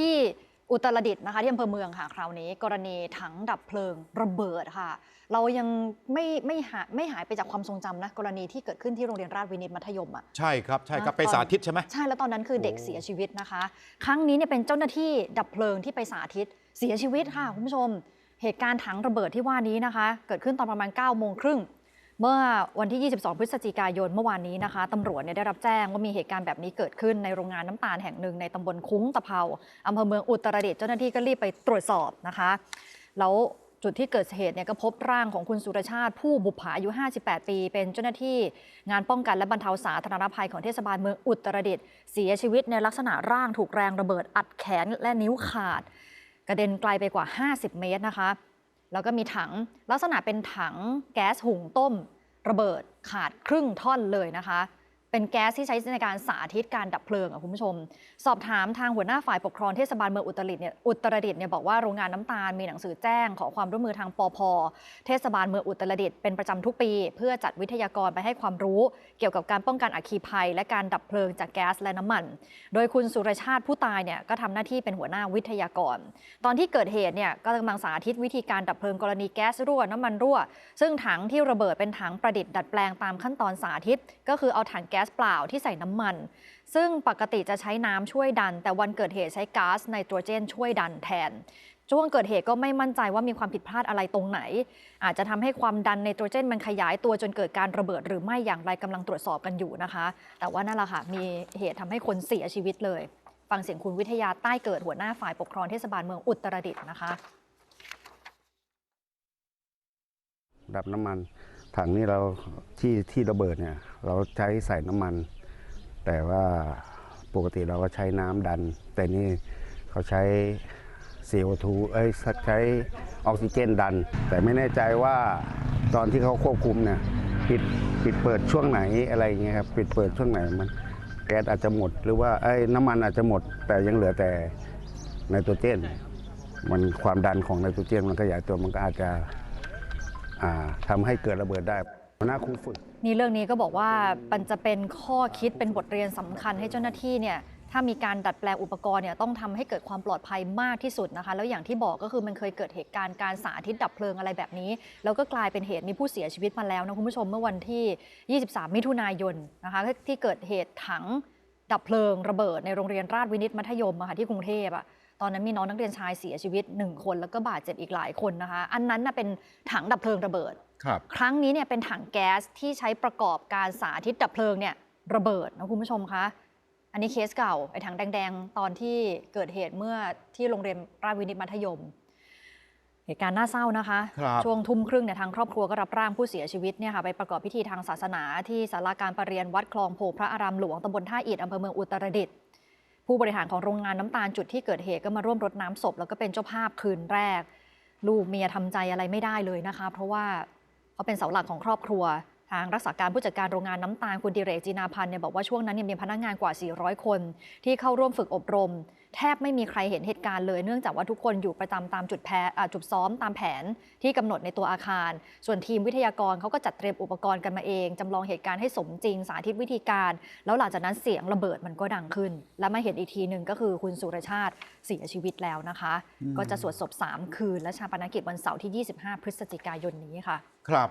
ที่อุตรดิตถ์นะคะที่อำเภอเมืองค่ะคราวนี้ กรณีถังดับเพลิงระเบิดค่ะ เรายังไม่ไม่หายไม่หายไปจากความทรงจำนะกรณีที่เกิดขึ้นที่โรงเรียนราชวินิตมัธยมอะ ใช่ครับใช่ครับนะไปตอนสาธิตใช่ไหมใช่แล้วตอนนั้นคือเด็กโอ้เสียชีวิตนะคะ ครั้งนี้เนี่ยเป็นเจ้าหน้าที่ดับเพลิงที่ไปสาธิตเสียชีวิตค่ะคุณผู้ชม เหตุการณ์ถังระเบิดที่ว่านี้นะคะ เกิดขึ้นตอนประมาณ9โมงครึ่ง เมื่อวันที่ 22 พฤศจิกายนเมื่อวานนี้นะคะตำรวจเนี่ยได้รับแจ้งว่ามีเหตุการณ์แบบนี้เกิดขึ้นในโรงงานน้ำตาลแห่งหนึ่งในตำบลคุ้งตะเภาอำเภอเมืองอุตรดิตถ์เจ้าหน้าที่ก็รีบไปตรวจสอบนะคะ แล้วจุดที่เกิดเหตุเนี่ยก็พบร่างของคุณสุรชาติผู้บุปผาอายุ 58 ปี เป็นเจ้าหน้าที่งานป้องกันและบรรเทาสาธารณภัยของเทศบาลเมืองอุตรดิตถ์เสียชีวิตในลักษณะร่างถูกแรงระเบิดอัดแขนและนิ้วขาด กระเด็นไกลไปกว่า 50 เมตรนะคะ แล้วก็มีถังลักษณะเป็นถังแก๊สหุงต้ม ระเบิดขาดครึ่งท่อนเลยนะคะ เป็นแก๊สที่ใช้ในการสาธิตการดับเพลิงอะคุณผู้ชม สอบถามทางหัวหน้าฝ่ายปกครองเทศบาลเมืองอุตรดิตถ์เนี่ยอุตรดิตถ์เนี่ยบอกว่าโรงงานน้ำตาลมีหนังสือแจ้งขอความร่วมมือทางปพเทศบาลเมืองอุตรดิตถ์เป็นประจำทุกปี เพื่อจัดวิทยากรไปให้ความรู้ เกี่ยวกับการป้องกันอัคคีภัย และการดับเพลิงจากแก๊สและน้ำมัน โดยคุณสุรชาติผู้ตายเนี่ยก็ทำหน้าที่เป็นหัวหน้าวิทยากร ตอนที่เกิดเหตุเนี่ยก็กำลังสาธิตวิธีการดับเพลิงกรณีแก๊สรั่วน้ำมันรั่ว ซึ่งถังที่ระเบิดเป็นถังประดิษฐ์ดัดแปลงตามขั้นตอนสาธิต ก็คือเอาถังแก๊ก๊สเปล่าที่ใส่น้ำมัน ซึ่งปกติจะใช้น้ำช่วยดัน แต่วันเกิดเหตุใช้ก๊าซไนโตรเจนช่วยดันแทน ช่วงเกิดเหตุก็ไม่มั่นใจว่ามีความผิดพลาดอะไรตรงไหน อาจจะทำให้ความดันไนโตรเจนมันขยายตัวจนเกิดการระเบิดหรือไม่อย่างไรกำลังตรวจสอบกันอยู่นะคะ แต่ว่านั่นแหละค่ะมีเหตุทำให้คนเสียชีวิตเลย ฟังเสียงคุณวิทยาใต้เกิดหัวหน้าฝ่ายปกครองเทศบาลเมืองอุตรดิตถ์นะคะดับน้ำมัน ถังนี้เราที่ที่ระเบิดเนี่ย เราใช้ใส่น้ำมัน แต่ว่าปกติเราก็ใช้น้ำดัน แต่นี่เขาใช้ CO2 เอ้ยใช้ออกซิเจนดัน แต่ไม่แน่ใจว่าตอนที่เขาควบคุมเนี่ยปิดปิดเปิดช่วงไหนอะไรเงี้ยครับปิดเปิดช่วงไหนมันแก๊สอาจจะหมด หรือว่าเอ้น้ำมันอาจจะหมด แต่ยังเหลือแต่ไนโตรเจน มันความดันของไนโตรเจนมันขยายตัวมันก็อาจจะ อ่าทำให้เกิดระเบิดได้หัวหน้าครูฝึก นี่เรื่องนี้ก็บอกว่ามันจะเป็นข้อคิดเป็นบทเรียนสำคัญให้เจ้าหน้าที่เนี่ยถ้ามีการดัดแปลงอุปกรณ์เนี่ยต้องทำให้เกิดความปลอดภัยมากที่สุดนะคะ แล้วอย่างที่บอกก็คือมันเคยเกิดเหตุการณ์การสาธิตดับเพลิงอะไรแบบนี้ แล้วก็กลายเป็นเหตุมีผู้เสียชีวิตมาแล้วนะคุณผู้ชมเมื่อวันที่ 23 มิถุนายนนะคะที่เกิดเหตุถังดับเพลิงระเบิดในโรงเรียนราชวินิตมัธยมอะค่ะที่กรุงเทพอะ ตอนนั้นมีน้องนักเรียนชายเสียชีวิตหนึ่งคนแล้วก็บาดเจ็บอีกหลายคนนะคะ อันนั้นน่ะเป็นถังดับเพลิงระเบิดครับครั้งนี้เนี่ยเป็นถังแก๊สที่ใช้ประกอบการสาธิตดับเพลิงเนี่ยระเบิดนะคุณผู้ชมคะอันนี้เคสเก่าไอ้ถังแดงๆ ตอนที่เกิดเหตุเมื่อที่โรงเรียนราชวินิตมัธยม เหตุการณ์น่าเศร้านะคะครับช่วงทุ่มครึ่งเนี่ยทางครอบครัวก็รับร่างผู้เสียชีวิตเนี่ยค่ะไปประกอบพิธีทางศาสนาที่ศาลาการประเรียนวัดคลองโพพระอารามหลวงตำบลท่าอิฐอำเภอเมืองอุตรดิตถ์ ผู้บริหารของโรงงานน้ำตาลจุดที่เกิดเหตุก็มาร่วมรดน้ำศพ แล้วก็เป็นเจ้าภาพคืนแรก ลูกเมียทำใจอะไรไม่ได้เลยนะคะ เพราะว่าเขาเป็นเสาหลักของครอบครัว ทางรักษาการผู้จัดการโรงงานน้ำตาลคุณดิเรกจีนาพันธ์เนี่ยบอกว่าช่วงนั้นเนี่ยมีพนักงานกว่า 400 คน ที่เข้าร่วมฝึกอบรม แทบไม่มีใครเห็นเหตุการณ์เลยเนื่องจากว่าทุกคนอยู่ประจำตามจุดแพอ่าจุดซ้อมตามแผนที่กำหนดในตัวอาคาร ส่วนทีมวิทยากรเขาก็จัดเตรียมอุปกรณ์กันมาเองจำลองเหตุการณ์ให้สมจริงสาธิตวิธีการ แล้วหลังจากนั้นเสียงระเบิดมันก็ดังขึ้น และมาเห็นอีกทีหนึ่งก็คือคุณสุรชาติเสียชีวิตแล้วนะคะ ก็จะสวดศพ3คืนและชาปนกิจวันเสาร์ที่ 25 พฤศจิกายนนี้ค่ะ ครับ